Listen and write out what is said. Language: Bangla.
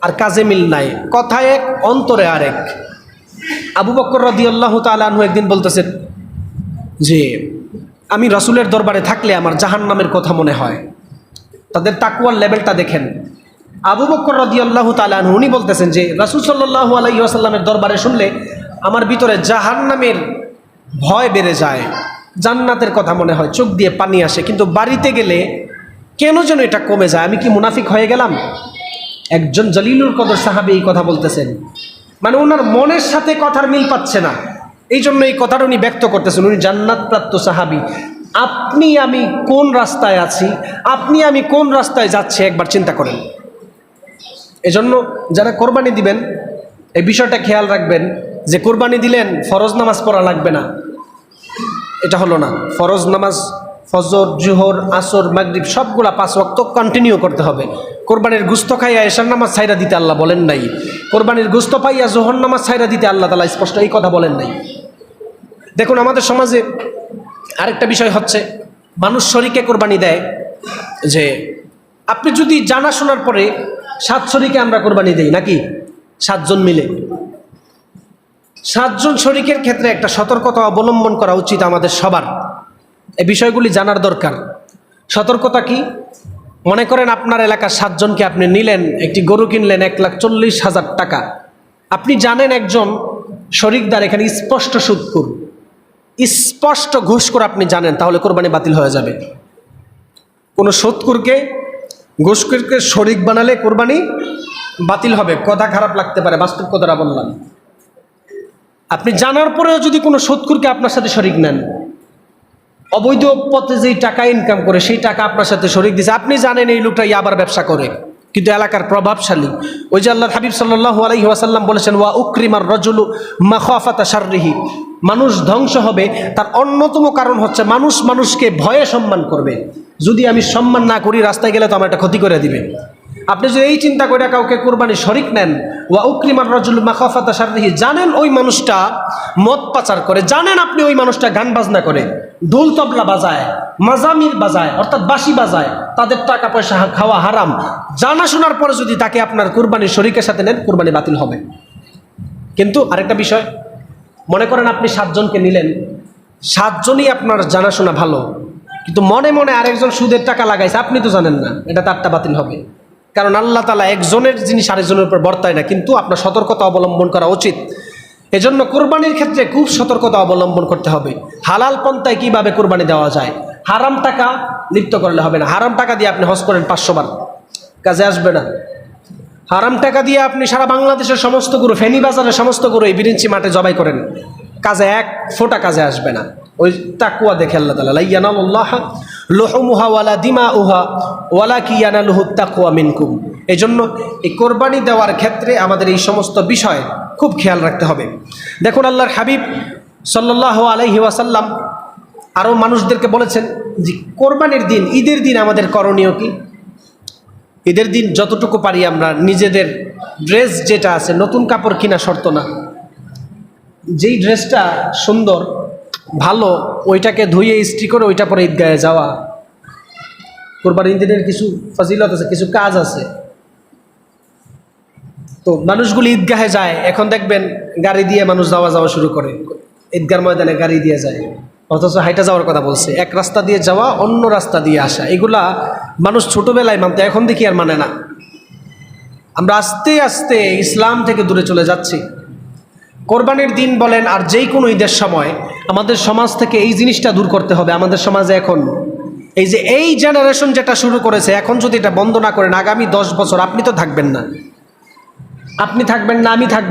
আর কাজে মিল নাই। কথা এক, অন্তরে আরেক। আবু বক্কর আল্লাহ তালু একদিন বলতেছেন যে আমি রাসুলের দরবারে থাকলে আমার জাহান নামের কথা মনে হয়। তাদের তাকুয়ার লেভেলটা দেখেন। আবু বক্কর রদি আল্লাহ তালু উনি বলতেছেন যে, রাসুল সাল্লাহ আলাই আসাল্লামের দরবারে শুনলে আমার ভিতরে জাহান নামের ভয় বেড়ে যায়। জান্নাতের কথা মনে হয়, চোখ দিয়ে পানি আসে। কিন্তু বাড়িতে গেলে কেন যেন এটা কমে যায়? আমি কি মুনাফিক হয়ে গেলাম? একজন জলিলুর কদর সাহাবি এই কথা বলতেছেন। মানে ওনার মনের সাথে কথার মিল পাচ্ছে না। এই জন্য এই কথাটা উনি ব্যক্ত করতেছেন, উনি জান্নাত প্রাপ্ত সাহাবি। আপনি আমি কোন রাস্তায় আছি, আপনি আমি কোন রাস্তায় যাচ্ছি একবার চিন্তা করেন। এজন্য যারা কোরবানি দিবেন, এই বিষয়টা খেয়াল রাখবেন যে কোরবানি দিলেন ফরজ নামাজ পড়া লাগবে না। এটা হলো না, ফরজ নামাজ ফজর, জুহর, আসর, মাগরিব, সবগুলা পাঁচ ওয়াক্ত কন্টিনিউ করতে হবে। কোরবানির গুস্ত খাইয়া এশার নামাজ ছাইরা দিতে আল্লাহ বলেন নাই। কোরবানির গুস্ত পাইয়া জোহর নামাজ ছাইরা দিতে আল্লাহ তালা স্পষ্ট এই কথা বলেন নাই। দেখুন, আমাদের সমাজে আরেকটা বিষয় হচ্ছে, মানুষ শরীকে কোরবানি দেয় যে, আপনি যদি জানা শোনার পরে সাত শরীকে আমরা কোরবানি দেই, নাকি? সাতজন মিলে। সাতজন শরিকের ক্ষেত্রে একটা সতর্কতা অবলম্বন করা উচিত আমাদের সবার। এই বিষয়গুলি জানার দরকার। সতর্কতা কি? মনে করেন আপনার এলাকার সাতজনকে আপনি নিলেন, একটি গরু কিনলেন এক লাখ চল্লিশ হাজার টাকা। আপনি জানেন একজন শরিকদার এখানে স্পষ্ট সুদকুর স্পষ্ট ঘুষ করে আপনি জানেন, তাহলে কোরবানি বাতিল হয়ে যাবে। কোনো সুদকুরকে ঘুষকুরকে শরিক বানালে কোরবানি বাতিল হবে। কথা খারাপ লাগতে পারে, বাস্তব কথাটা বললাম। আপনি জানার পরেও যদি কোনো সুৎকুরকে আপনার সাথে শরিক নেন অবৈধ পথে যেই টাকা ইনকাম করে, সেই টাকা আপনার সাথে শরিক দিছে। আপনি জানেন এই লোকটা আবার ব্যবসা করে। কিন্তু এলাকার প্রভাবশালী। ওই যে আল্লাহ হাবিব সাল্লাহ আলহি ওয়াসাল্লাম বলেছেন, ওয়া উক্রিমার রজুলু মাখাফাতা সাররিহি মানুষ ধ্বংস হবে, তার অন্যতম কারণ হচ্ছে মানুষ মানুষকে ভয়ে সম্মান করবে। যদি আমি সম্মান না করি, রাস্তায় গেলে তো আমার একটা ক্ষতি করে দিবে। আপনি যদি এই চিন্তা করে কাউকে কোরবানি শরিক নেন, ওয়া উক্রিমার রজুল মাখাফাতা সাররিহি জানেন ওই মানুষটা মদ পাচার করে, জানেন আপনি ওই মানুষটা গান বাজনা করে। ঢোল তবলা বাজায় মাজামির বাজায়, অর্থাৎ বাঁশি বাজায়, তাদের টাকা পয়সা খাওয়া হারাম। জানা শোনার পরে যদি তাকে আপনার কুরবানির শরিকের সাথে নেন, কুরবানি বাতিল হবে। কিন্তু আরেকটা বিষয়, মনে করেন আপনি সাতজনকে নিলেন, সাতজনই আপনার জানাশোনা ভালো, কিন্তু মনে মনে আরেকজন সুদের টাকা লাগাইছে, আপনি তো জানেন না, এটা তারটা বাতিল হবে। কারণ আল্লাহ তালা একজনের জিনিস আরেকজনের উপর বর্তায় না, কিন্তু আপনার সতর্কতা অবলম্বন করা উচিত। এজন্য কোরবানির ক্ষেত্রে খুব সতর্কতা অবলম্বন করতে হবে। হালাল পন্থায় কীভাবে কোরবানি দেওয়া যায়? হারাম টাকা লিপ্ত করলে হবে না। হারাম টাকা দিয়ে আপনি হজ করেন পাঁচশো বার। কাজে আসবে না। হারাম টাকা দিয়ে আপনি সারা বাংলাদেশের সমস্ত গুরু ফেনী বাজারের সমস্ত গুরু এই বিরিঞ্চি মাঠে জবাই করেন। কাজে এক ফোঁটা কাজে আসবে না। ওই তাকুয়া দেখে আল্লাহ তালা লাইয়ানাল্লাহ লোহমুহা ওয়ালা দিমা উহা ওয়ালা কিয়ানা লুহু তাকুয়া মিনকুম। এই জন্য এই কোরবানি দেওয়ার ক্ষেত্রে আমাদের এই সমস্ত বিষয় খুব খেয়াল রাখতে হবে। দেখুন আল্লাহর হাবিব সাল্লাহ আলাইহি ওয়াসাল্লাম আরও মানুষদেরকে বলেছেন যে, কোরবানির দিন, ঈদের দিন আমাদের করণীয় কি? ঈদের দিন যতটুকু পারি আমরা নিজেদের ড্রেস যেটা আছে, নতুন কাপড় কিনা শর্ত না। যেই ড্রেসটা সুন্দর, ভালো, ওইটাকে ধুয়ে ইস্ত্রি করে ওইটা পরে ঈদগাহে যাওয়া। কোরবানির দিনের কিছু ফজিলত আছে, কিছু কাজ আছে। তো মানুষগুলি ঈদগাহে যায়, এখন দেখবেন গাড়ি দিয়ে মানুষ যাওয়া যাওয়া শুরু করে। ঈদগার ময়দানে গাড়ি দিয়ে যায়। অথচ হাইটা যাওয়ার কথা বলছে। এক রাস্তা দিয়ে যাওয়া, অন্য রাস্তা দিয়ে আসা। এগুলা মানুষ ছোটবেলায় মানতে, এখন দেখি আর মানে না। আমরা আস্তে আস্তে ইসলাম থেকে দূরে চলে যাচ্ছি। কোরবানির দিন বলেন, আর যেই কোনো ঈদের সময় আমাদের সমাজ থেকে এই জিনিসটা দূর করতে হবে। আমাদের সমাজে এখন এই যে, এই জেনারেশন যেটা শুরু করেছে, এখন যদি এটা বন্ধ না করেন, আগামী দশ বছর আপনি তো থাকবেন না। আপনি থাকবেন না আমি থাকব